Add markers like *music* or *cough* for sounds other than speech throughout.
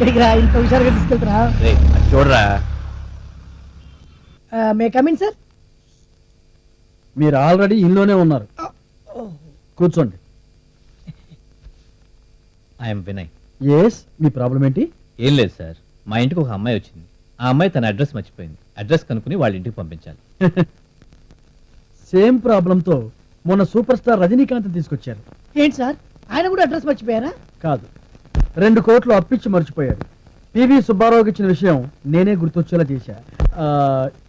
ఎక్కడికి రా ఇంత హుషారుగా తీసుకెళ్తున్నా రేయ్, అది చూడరా. May come in sir. మీరు ఆల్రెడీ ఇంట్లోనే ఉన్నారు. కూర్చోండి. ఐఎమ్ వినయ్ ఎస్ మీ ప్రాబ్లం ఏంటి? ఏం లేదు సార్. మా ఇంటికి ఒక అమ్మాయి వచ్చింది. ఆ అమ్మాయి తన అడ్రస్ మర్చిపోయింది. అడ్రస్ కనుక్కుని వాళ్ళ ఇంటికి పంపించాలి. *laughs* సేమ్ ప్రాబ్లంతో మొన్న సూపర్ స్టార్ రజనీకాంత్ తీసుకొచ్చారు. ఏంటి సార్? ఆయన కూడా అడ్రస్ మర్చిపోయారా? కాదు. రెండు కోట్లు అప్పిచ్చి మర్చిపోయాడు పివి సుబ్బారావుకి ఇచ్చిన విషయం నేనే గుర్తొచ్చేలా చేశా.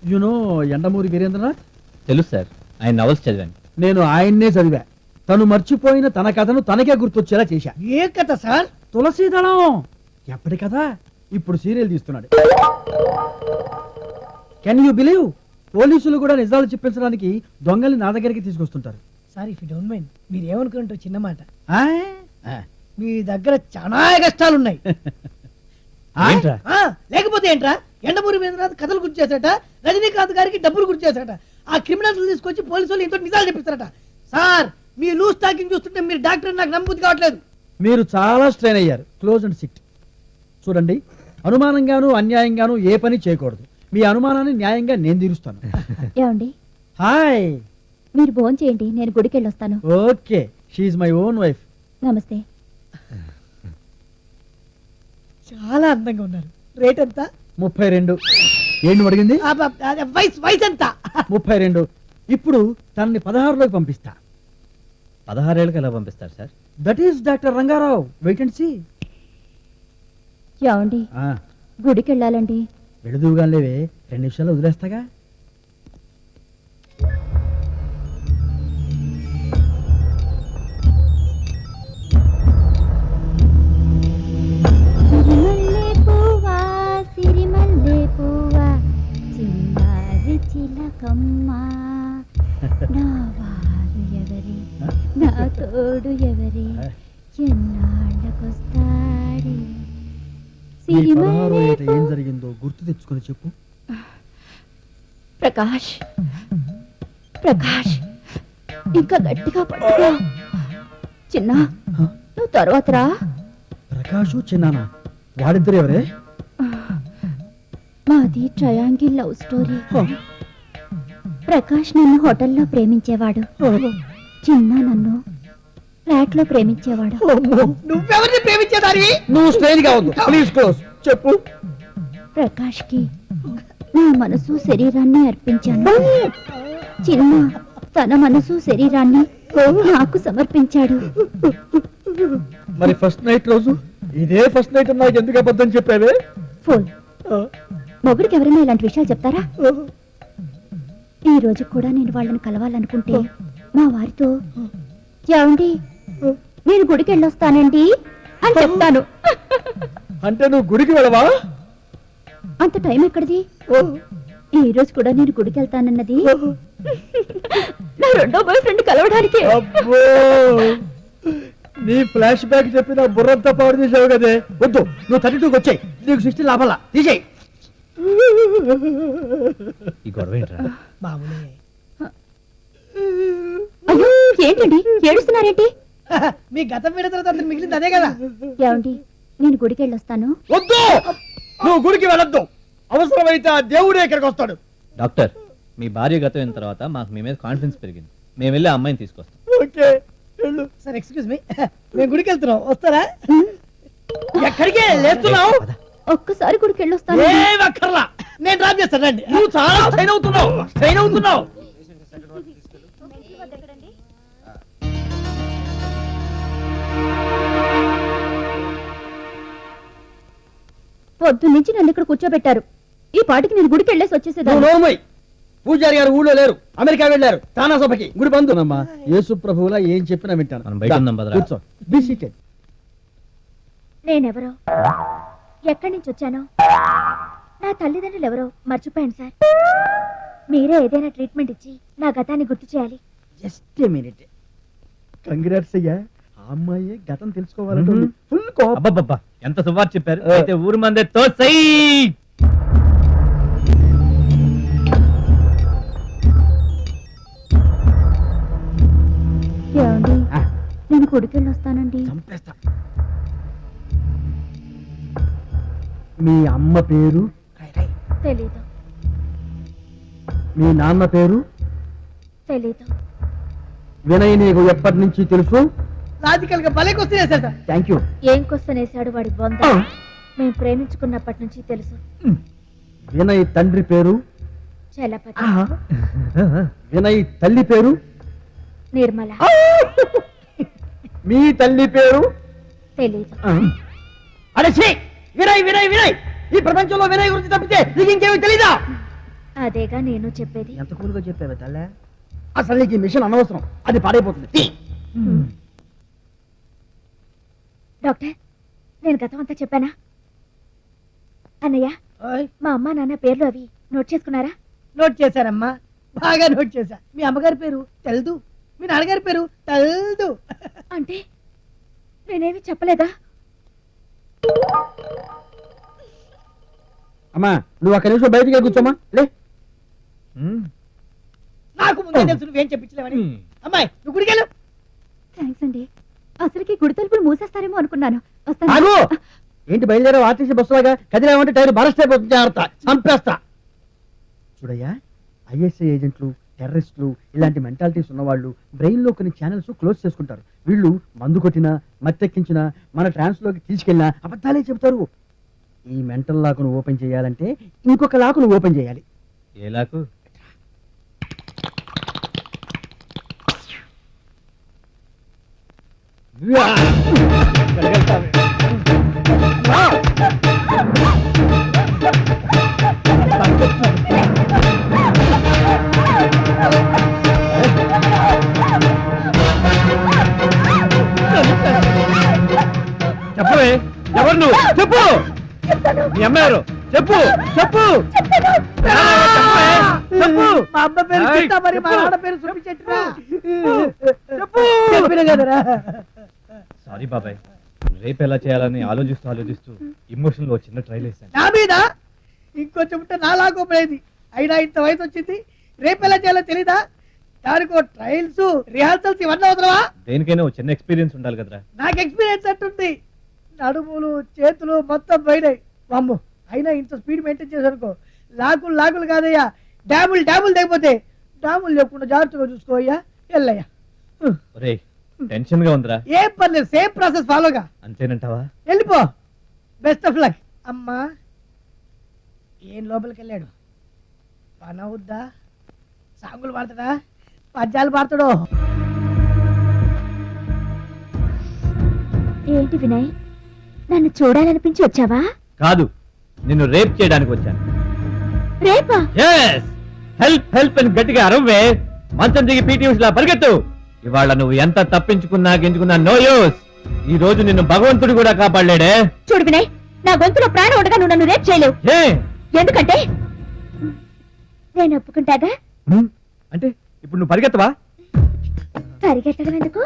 You know Yandamuri Veerendranath? తెలుసు సార్. ఆయన నవల్స్ చదివాను. నేను ఆయన్నే చదివా. తను మర్చిపోయిన తన కథను తనకే గుర్తొచ్చేలా చేశా. ఏ కథ సార్? తులసీదళం! ఎప్పటి కదా ఇప్పుడు సీరియల్ తీస్తున్నాడు. కెన్ యూ బిలీవ్ పోలీసులు కూడా నిజాలు చెప్పించడానికి దొంగల్ని నా దగ్గరికి తీసుకొస్తుంటారు. Sir if you don't mind మీరు ఏమనుకుంటారో చిన్న మాట. ఆ? మీ దగ్గర చాలా కష్టాలు ఉన్నాయి ఆ? *laughs* ఏంట్రా? ఆ, లేకపోతే ఏంట్రా? ఎండమూరి వీరేంద్రనాథ్ కథలు గుర్తు చేశాట రజనీకాంత్ గారికి డబ్బులు గుర్తు చేశాట ఆ క్రిమినల్స్ తీసుకొచ్చి పోలీసు వాళ్ళు ఇంతో నిజాలు చెప్పిస్తారట. సార్ మీ లూజ్ టాకింగ్ చూస్తుంటే మీరు డాక్టర్ నాకు నమ్మబుద్ధి కావట్లేదు. మీరు చాలా స్ట్రెయిన్ అయ్యారు. Close and sit. చూడండి అనుమానంగాను అన్యాయంగాను ఏ పని చేయకూడదు. మీ అనుమానాన్ని న్యాయంగా నేను తీరుస్తాను. *laughs* ఏమండి? హాయ్. మీరు భోజనం చేయండి నేను గుడికి వెళ్ళొస్తాను okay she's my own wife నమస్తే. చాలా అందంగా ఉన్నారు. రేట్ ఎంత? ముప్పై రెండు. ఏంటి అడిగింది? వయసు వయసు ఎంత? ముప్పై రెండు. ఇప్పుడు తనని పదహారులోకి పంపిస్తా. పదహారేళ్ళకి ఎలా పంపిస్తారు sir? That is doctor Ranga Rao wait and see ఏమండి? గుడికి వెళ్ళాలండి విడదువుగా లేవే రెండు నిమిషాలు వదిలేస్తాగా. తోడు ఎవరి? ఎన్నాళ్ళకొస్తాడే ఏం జరిగిందో గుర్తు తెచ్చుకొని చెప్పు. ప్రకాష్. ప్రకాష్ ఇంకా గట్టిగా పట్టుకో. చిన్న నువ్వు తర్వాత రా. ప్రకాషు చిన్నానా? వాడిద్దరు ఎవరే? మాది ట్రయాంగిల్ లవ్ స్టోరీ. ప్రకాష్ నన్ను హోటల్లో ప్రేమించేవాడు. చిన్న నన్ను ఫ్లాట్లో ప్రేమించేవాడు నువ్వెవరిని ప్రేమించేదారి నువ్వు గా వద్దు ప్లీజ్ క్లోజ్ చెప్పు. ప్రకాష్కి నా మనసు శరీరాన్ని అర్పించాను. చిన్న తన మనసు శరీరాన్ని నాకు సమర్పించాడు. మరి ఫస్ట్ నైట్ రోజు? ఇదే ఫస్ట్ నైట్ నాకు ఎందుకు అబద్ధం చెప్పావే? ఫోన్. మొగుడికి ఎవరైనా ఇలాంటి విషయాలు చెప్తారా? ఈ రోజు కూడా నేను వాళ్ళని కలవాలనుకుంటే మా వారితో ఏమండి నేను గుడికి వెళ్ళొస్తానండి అని చెప్తాను. అంటే నువ్వు గుడికి వెళ్ళవా? అంత టైం ఎక్కడిది? ఈ రోజు కూడా నేను గుడికి వెళ్తానన్నది. నా రెండో బాయ్ ఫ్రెండ్ కలవడానికి. అబ్బో. నీ ఫ్లాష్ బ్యాక్ చెప్పి నా బుర్రంతా పాడు చేసావు కదే. వద్దు నువ్వు థర్టీ టూకి వచ్చాయి. నీకు సిక్స్టీ లాభాలా. తీసేయి. ఈ గొడవ ఏంట్రా? మామూలే. అయ్యో ఏంటండి? ఏడుస్తున్నారేంటి? *laughs* మీ గతం విడ తర్వాత అంత మిగిలింది అదే కదా? ఏమండి నేను గుడికి వెళ్ళొస్తాను. వద్దు! నువ్వు గుడికి వెళ్ళొద్దు! అవసరమైతే ఆ దేవుడే ఇక్కడికి వస్తాడు. డాక్టర్ మీ భార్య గతం అయిన తర్వాత మాకు మీ మీద కాన్ఫిడెన్స్ పెరిగింది. మేము వెళ్ళి ఆ అమ్మాయిని తీసుకొస్తాం. ఓకే వెళ్ళు. సార్ ఎక్స్క్యూజ్ మీ *laughs* మేము గుడికి వెళ్తున్నాం. వస్తారా? ఎక్కడికి? లేస్తున్నావు? ఒక్కసారి గుడికి వెళ్ళొస్తాను. ఏం అక్కర్లా నేను డ్రాప్ చేస్తాను రండి. నువ్వు చాలా స్ట్రైన్ అవుతున్నావు. స్ట్రైన్ అవుతున్నావు. పొద్దు నుంచి నన్ను ఇక్కడ కూర్చోబెట్టారు. ఈ పాటికి నేను గుడికి వెళ్ళేసి వచ్చేసేదాన్ని. పూజారి గారు ఊళ్ళో లేరు. అమెరికా వెళ్ళారు. తానా సభకి. గుడి బంధునమ్మా యేసు ప్రభువులా ఏం చెప్పినా వింటాను. నేనెవరో? ఎక్కడి నుంచి వచ్చానో? నా తల్లిదండ్రులు ఎవరో? మర్చిపోయాను సార్. మీరే ఏదైనా ట్రీట్మెంట్ ఇచ్చి నా గతాన్ని గుర్తు చేయాలి. జస్ట్ మినిట్ కంగ్రాట్స్ అయ్యా. అమ్మాయి గతం తెలుసుకోవాలంటే ఫుల్ కోపం. అబ్బబ్బబ్బా ఎంత సుమారు చెప్పారు? ఆ. అయితే ఊరు మందే తోసై! ఏమండి? ఆ. నేను గుడికి వెళ్ళి వస్తానండి చంపేస్తా. మీ అమ్మ పేరు? తెలీదు. మీ నాన్న పేరు? తెలీదు. వినయ్ నీకు ఎప్పటి నుంచి తెలుసు? లాజికల్గా భలే క్వశ్చన్ వేశారు సార్. థ్యాంక్ యూ ఏం క్వశ్చన్ వేశాడు వాడి బొంద? మేము ప్రేమించుకున్నప్పటి నుంచి తెలుసు. వినయ్ తండ్రి పేరు? చలపతి. వినయ్ తల్లి పేరు? నిర్మల. మీ తల్లి పేరు? తెలీదు. అరే ఛీ! వినయ్ వినయ్ వినయ్! ఈ ప్రపంచంలో వినయ్ గురించి తప్పితే నీకు ఇంకేమీ తెలీదా? అదేగా నేను చెప్పేది. ఎంత కూలుగా చెప్పావే తల్లే? అసలు నీకు ఈ మిషన్ అనవసరం. అది పాడైపోతుంది. డాక్టర్ నేను గతం అంతా చెప్పానా? అన్నయ్య ఓయ్, మా అమ్మ నాన్న పేర్లు అవి నోట్ చేసుకున్నారా? నోట్ చేశారమ్మా. బాగా నోట్ చేశా. మీ అమ్మగారి పేరు తెల్దు. మీ నాన్నగారి పేరు తెల్దు. అంటే నేనేమి చెప్పలేదా? అమ్మా నువ్వు అక్కడి నుంచి బయటికి కూర్చోమా లే. నాకు ముందే తెలుసు నువ్వేం చెప్పించలేవని. అమ్మాయి నువ్వు గుడికెళ్ళు. థ్యాంక్స్ అండి. అసలుకి గుడి తలుపులు మూసేస్తారేమో అనుకున్నాను. వస్తాను. ఆగు! ఏంటి బయలుదేరే ఆర్టీసీ బస్సులాగా కదిలేమంటే టైర్ బరస్ట్ అయిపోతుంది జాగ్రత్త. చంపేస్తా. చూడయ్యా ఐఎస్ఐ ఏజెంట్లు టెర్రరిస్టులు ఇలాంటి మెంటాలిటీస్ ఉన్నవాళ్ళు బ్రెయిన్లో కొన్ని ఛానల్స్ క్లోజ్ చేసుకుంటారు. వీళ్ళు మందు కొట్టినా మత్తెక్కించినా మన ట్రాన్స్లోకి తీసుకెళ్ళినా అబద్ధాలే చెబుతారు. ఈ మెంటల్ లాకును ఓపెన్ చేయాలంటే ఇంకొక లాకును ఓపెన్ చేయాలి. ఏలాకు చెప్పవే. ఎవరు నువ్వు? చెప్పు. మీ అమ్మ ఎవరు చెప్పు. చెప్పు. చెప్పు అమ్మ పేరు చెప్పు. చెప్పిన కదరా. సారీ బాబాయ్ రేపు ఎలా చేయాలని ఆలోచిస్తూ ఆలోచిస్తూ ఇమోషన్లో చిన్న ట్రైల్ వేసాను నా మీద ఇంకొంచెం ఉంటే నా లాగోపోయేది అయినా ఇంత వయసు వచ్చింది. రేపు ఎలా చేయాలో తెలీదా? దానికో ట్రయల్స్ రిహార్సల్స్ ఇవన్నీ అవసరమా దేనికైనా ఓ చిన్న ఎక్స్పీరియన్స్ ఉండాలి కదరా. నాకు ఎక్స్పీరియన్స్ అంటుంది నడుములు చేతులు మొత్తం పోయినాయి. వామ్మో అయినా ఇంత స్పీడ్ మెయింటైన్ చేశానుకో. లాకులు లాకులు కాదయ్యా. డ్యాములు డ్యాములు తెగిపోతే డ్యాములు లేకుండా జాగ్రత్తగా చూసుకోయ్యా వెళ్ళయ్యా ఒరేయ్ టెన్షన్గా ఉందిరా. ఏం పర్లేదు సేమ్ ప్రాసెస్ ఫాలోగా అంతేనంటావా? వెళ్ళిపో. బెస్ట్ ఆఫ్ లక్ అమ్మా ఏం లోపలికి వెళ్ళాడు? పని అవుద్దా సాంగులు పాడతాడా? పద్యాలు పాడతాడో? ఏంటి వినయ్? నన్ను చూడాలనిపించి వచ్చావా? కాదు నిన్ను రేప్ చేయడానికి వచ్చాను. రేపా? ఎస్ హెల్ప్ హెల్ప్ అని గట్టిగా అరవే మంచం దిగి పీటీ ఉషలా పరిగెత్తు. ఇవాళ నువ్వు ఎంత తప్పించుకున్నా గించుకున్నా నో యూస్ ఈ రోజు నిన్ను భగవంతుడు కూడా కాపాడలేడే. చూడు వినయ్ నా గొంతులో ప్రాణం ఉండగా నువ్వు నన్ను రేపు చేయలేవు. ఏ? ఎందుకంటే నేను ఒప్పుకుంటాగా? హ్మ్? అంటే ఇప్పుడు నువ్వు పరిగెత్తవా? పరిగెత్తడం ఎందుకు?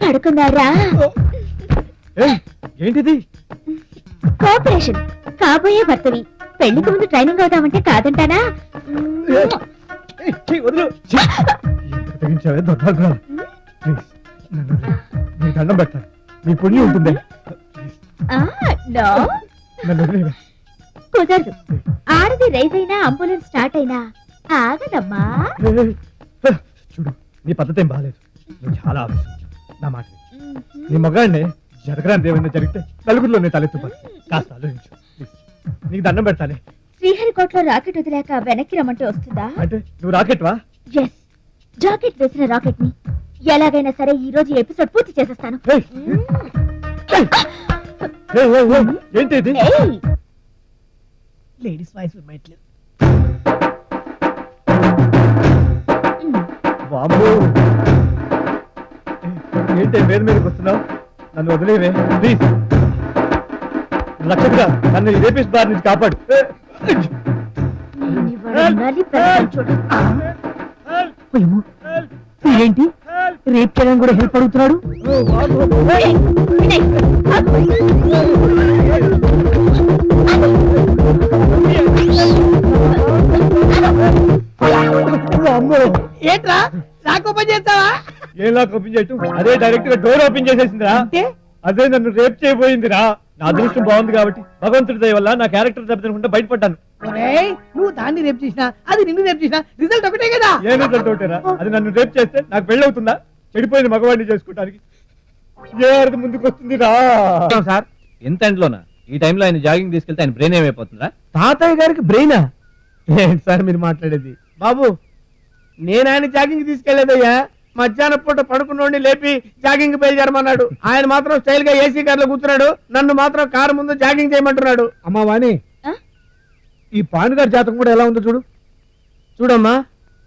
పడుకున్నారా? ఏయ్, ఏంటిది? కోఆపరేషన్ కాబోయే భర్తవి. పెళ్ళికి ముందు ట్రైనింగ్ అవుదామంటే కాదంటానా? ఏయ్, ఏయ్, వదిలు. ఛీ! *laughs* ఎందుకు తెగించావే దొర్భాగ్రాలు ప్లీజ్. నీ దండం పెట్టాను నీ పుణ్యం ఉంటుంది. ఆ, నన్ను. కుదరదు. ఆడది రైజ్ అయినా అంబులెన్స్ స్టార్ట్ అయినా ఆగదమ్మా. ఏయ్, ఏయ్, చూడు నీ పద్ధతి ఏం బాగాలేదు నువ్వు చాలా నా మాట విను. నీ మగాడిని జరగరాని ఏమైనా జరిగితే నలుగురిలో నేను తలెత్తుపాను కాస్త ఆలోచించు. ప్లీజ్. నీకు దండం పెడతానే. శ్రీహరికోటలో రాకెట్ వదిలేక వెనక్కి రమ్మంటే వస్తుందా? అంటే నువ్వు రాకెట్వా? ఎస్ జాకెట్ వేసిన రాకెట్ని ఎలాగైనా సరే ఈ రోజు ఎపిసోడ్ పూర్తి చేసేస్తాను. ఏయ్, ఏయ్, ఏయ్, ఏయ్, ఏయ్, ఏంటి ఇది లేడీస్ వాయిస్ బాబు ఏంటి మీద మీదకి వస్తున్నావు? నన్ను వదిలేవే ప్లీజ్. నన్ను ఈ రేపిస్ట్ బార్ నుంచి కాపాడు. ఏంటి? రేప్ చేయడానికి కూడా హెల్ప్ అడుగుతున్నాడు. ఏంట్రా? నాకు ఓపెన్ చేస్తావా? ఏం లాక్ ఓపెన్ చేయటం? అదే డైరెక్ట్గా డోర్ ఓపెన్ చేసేసిందిరా. అదే నన్ను రేప్ చేయబోయిందిరా. నా అదృష్టం బాగుంది కాబట్టి భగవంతుడి దయ వల్ల నా క్యారెక్టర్ దెబ్బతినకుండా బయటపడ్డాను. నువ్వు దాన్ని రేపు చేసినా అది నిన్ను రేపు చేసినా రిజల్ట్ ఒకటే కదా. ఏ రిజల్ట్ ఒకటేరా? అది నన్ను రేప్ చేస్తే నాకు పెళ్ళి అవుతుందా చెడిపోయిన మగవాడిని చేసుకోవడానికి ఏ అర్థం ముందుకు వస్తుంది రా? సార్. ఎంత ఎండ్లోనా? ఈ టైంలో ఆయన జాగింగ్ తీసుకెళ్తే ఆయన బ్రెయిన్ ఏమైపోతుందా? తాతయ్య గారికి బ్రెయినా? ఏంటి సార్ మీరు మాట్లాడేది? బాబు నేను ఆయన జాగింగ్ తీసుకెళ్ళేదయ్యా మధ్యాహ్నం పూట పడుకున్నోడిని లేపి జాగింగ్ బయలుదేరమన్నాడు. ఆయన మాత్రం స్టైల్గా ఏసీ కార్లో కూర్చున్నాడు. నన్ను మాత్రం కారు ముందు జాగింగ్ చేయమంటున్నాడు. అమ్మా వాణి. ఆ? ఈ పానుగారి జాతకం కూడా ఎలా ఉందో చూడు. చూడమ్మా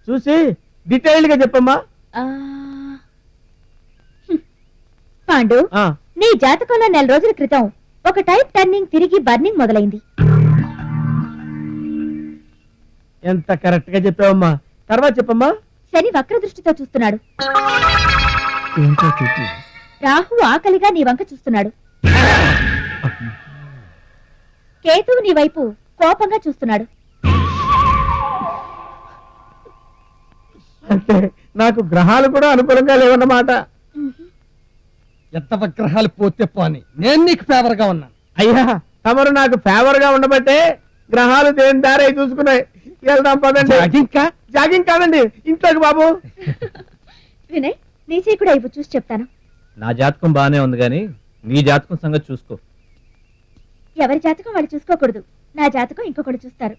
చూసి డీటెయిల్డ్గా చెప్పమ్మా. ఆ. పాండు ఆ, నీ జాతకంలో నెల రోజుల క్రితం ఒక టైప్ టర్నింగ్ తిరిగి బర్నింగ్ మొదలైంది. ఎంత కరెక్ట్గా చెప్పావమ్మా. తర్వాత చెప్పమ్మా. శని వక్ర దృష్టితో చూస్తున్నాడు రాహు ఆకలిగా నీ వంక చూస్తున్నాడు. కేతువు నీ వైపు కోపంగా చూస్తున్నాడు. అంటే నాకు గ్రహాలు కూడా అనుకూలంగా లేవన్నమాట. ఎంత గ్రహాలు పోతే పోని నేను నీకు ఫేవర్గా ఉన్నాను. అయ్యా తమరు నాకు ఫేవర్గా ఉండబట్టే గ్రహాలు దేని దారే చూసుకున్నాయి. వెళ్దాం పదండి. జాగింగ్ జాగింగ్ కాదండి ఇంట్లోకి బాబు. వినయ్ నీ కూడా చూసి చెప్తాను. నా జాతకం బానే ఉంది కానీ నీ జాతకం సంగతి చూసుకో. ఎవరి జాతకం వాళ్ళు చూసుకోకూడదు. నా జాతకం ఇంకొకటి చూస్తారు.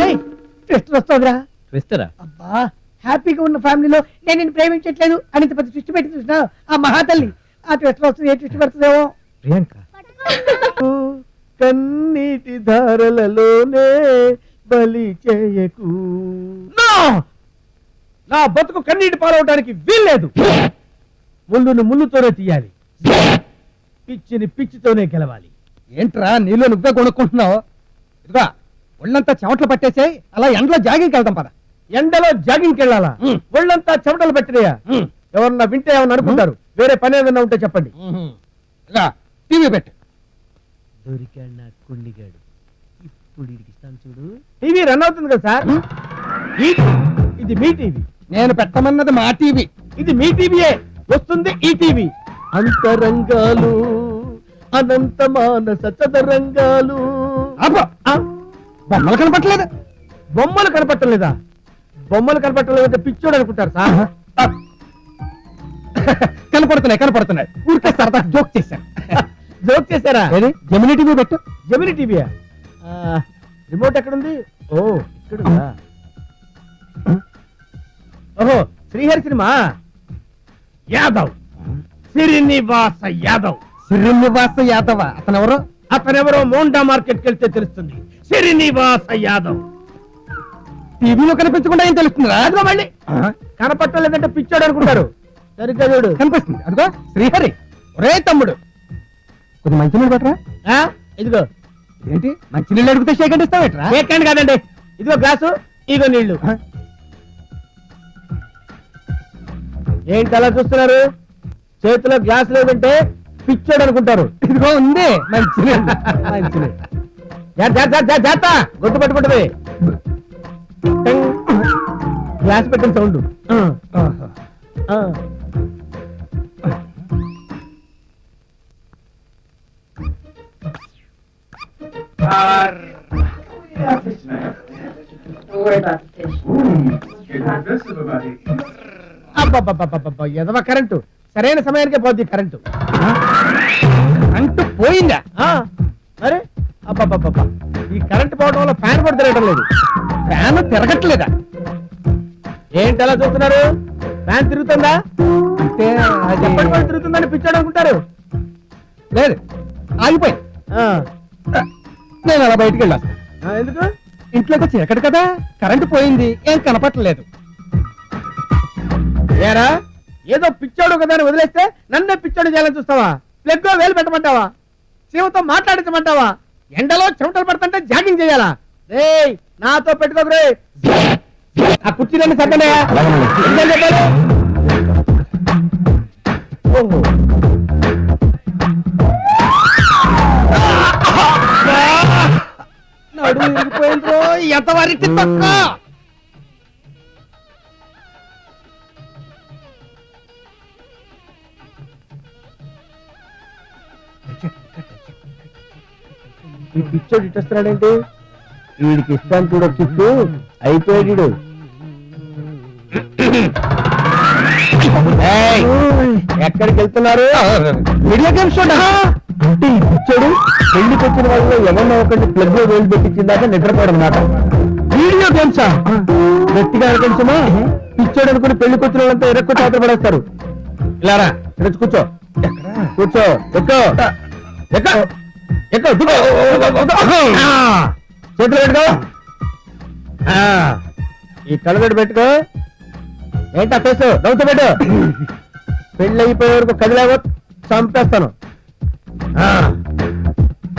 రేయ్ ట్విస్ట్ వస్తుందిరా. ట్విస్టరా? అబ్బా హ్యాపీగా ఉన్న ఫ్యామిలీలో నేను నిన్ను ప్రేమించట్లేదు అని ఇంత పెద్ద ట్విస్ట్ పెట్టి చూసినా ఆ మహాతల్లి ఆ ట్విస్ట్ వస్తుంది ఏ ట్విస్ట్ పడుతుందేమో? ప్రియాంక. కన్నీటి ధారలలోనే బలి చేయకు. నా! బతుకు కన్నీటి పాలవటానికి వీల్లేదు. ముళ్ళును ముళ్ళుతోనే తీయాలి. పిచ్చిని పిచ్చితోనే గెలవాలి. ఏంట్రా నీళ్ళు నువ్వే కొనుక్కుంటున్నావు? ఇదిగా ఒళ్ళంతా చెమటలు పట్టేసాయి అలా ఎండలో జాగింగ్కి వెళ్దాం పద. ఎండలో జాగింగ్కి వెళ్ళాలా? ఒళ్ళంతా చెమటలు పట్టినాయా? ఎవరన్నా వింటే ఏమన్నా అనుకుంటారు? వేరే పని ఏదన్నా ఉంటే చెప్పండి. టీవీ పెట్టు. దొరికాడు నా కుండిగాడు. ఇప్పుడు ఇస్తాను చూడు. టీవీ రన్ అవుతుంది కదా సార్? ఇది మీ టీవీ. నేను పెట్టమన్నది మా టీవీ. ఇది మీ టీవీయే. వస్తుంది ఈ టీవీ. అంతరంగాలు అనంత మానస చదరంగాలు బొమ్మలు కనపట్టలేదు బొమ్మలు కనపట్టలేదా బొమ్మలు కనపట్టలేదంటే పిచ్చోడు అనుకుంటారు సార్. కనపడుతున్నాయి కనపడుతున్నాయి. ఊరికే సరదా జోక్ చేశాను జోక్ చేశారా? జమిని టీవీ పెట్టు. జమిని టీవీయా రిమోట్ ఎక్కడుంది? ఓ ఇక్కడ ఓహో శ్రీహరి సినిమా? యాదవ్. శ్రీనివాస యాదవ్. శ్రీనివాస యాదవ్? అతనెవరో? అతనెవరో మోండా మార్కెట్కి వెళ్తే తెలుస్తుంది. శ్రీనివాస యాదవ్. టీవీలో కనిపించకుండా ఏం తెలుస్తుందా? అదిగో మళ్ళీ. కనపట్టలేదంటే పిచ్చాడు అనుకుంటారు సరిగ్గా చూడు. కనిపిస్తుంది. అదిగో శ్రీహరి. ఒరే తమ్ముడు. కొంచెం మంచి నీళ్ళు పెట్టరా ఇదిగో. ఏంటి? మంచి నీళ్ళు అడిగితే షేకండి ఇస్తావేట్రా షేకండి కాదండి. ఇదిగో గ్లాసు ఇదిగో నీళ్ళు ఏంటి అలా చూస్తున్నారు? చేతిలో గ్లాస్ లేదంటే పిచ్చాడు అనుకుంటారు. ఇదిగో ఉంది. మంచి మంచి జాత గుర్తు పట్టుకుంటుంది గ్లాస్ పెట్టిన సౌండ్. ఎదవ కరెంటు. సరైన సమయానికే పోద్ది కరెంటు. కరెంటు పోయిందా? అరే అబ్బబ్బబ్బబ్బ ఈ కరెంటు పోవడం వల్ల ఫ్యాన్ కూడా తిరగటం లేదు. ఫ్యాన్ తిరగట్లేదా? ఏంటి అలా చూస్తున్నారు? ఫ్యాన్ తిరుగుతుందా? అంటే ఎప్పటి వరకు తిరుగుతుందని పిచ్చాడు అనుకుంటారు. లేదు ఆగిపోయి. నేను అలా బయటికి వెళ్ళాను ఎందుకు? ఇంట్లోకి చీకటి కదా కరెంటు పోయింది ఏం కనపట్టలేదు. ఏరా ఏదో పిచ్చాడు కదా అని వదిలేస్తే నన్నే పిచ్చాడు చేయాలని చూస్తావా? ప్లగ్ వేలు పెట్టమంటావా? శివతో మాట్లాడించమంటావా? ఎండలో చెమటలు పడుతుంటే జాగింగ్ చేయాలా? రేయ్ నాతో పెట్టుకోకు రే ఆ కుర్చీలన్నీ సర్దనయా ఓహో. నడుము ఇరిగిపోయిందో ఎంతవరకు తక్కువ ఈ పిచ్చోడు ఇట్టొస్తున్నాడేంటి వీడికి ఇస్తాను చూడ కిక్కు అయిపోయాడు ఎక్కడికి వెళ్తున్నారు? వీడియో గేమ్స్ అంటే ఈ పిచ్చోడు పెళ్ళికి వచ్చిన వాళ్ళు ఎవరినో ఒకటి ప్లగ్లో వేలు పెట్టించిందాక నిద్రపోవడం మాట వీడియో గేమ్సా? గట్టిగా అనుకుంటుమా పిచ్చోడు అనుకుని పెళ్ళికి వచ్చిన వాళ్ళంతా ఎరక్కు ఆత్ర పడేస్తారు. ఇలారా ఇక్కడ కూర్చో. కూర్చో ఎక్కువ దిగు. ఆ, చేతులు పెట్టుకో ఈ కళ్ళగడ్డ పెట్టుకో. ఏంటా ఫేస్? నవ్వుతూ పెట్టు. *coughs* పెళ్ళి అయిపోయే వరకు కదిలేవో చంపేస్తాను.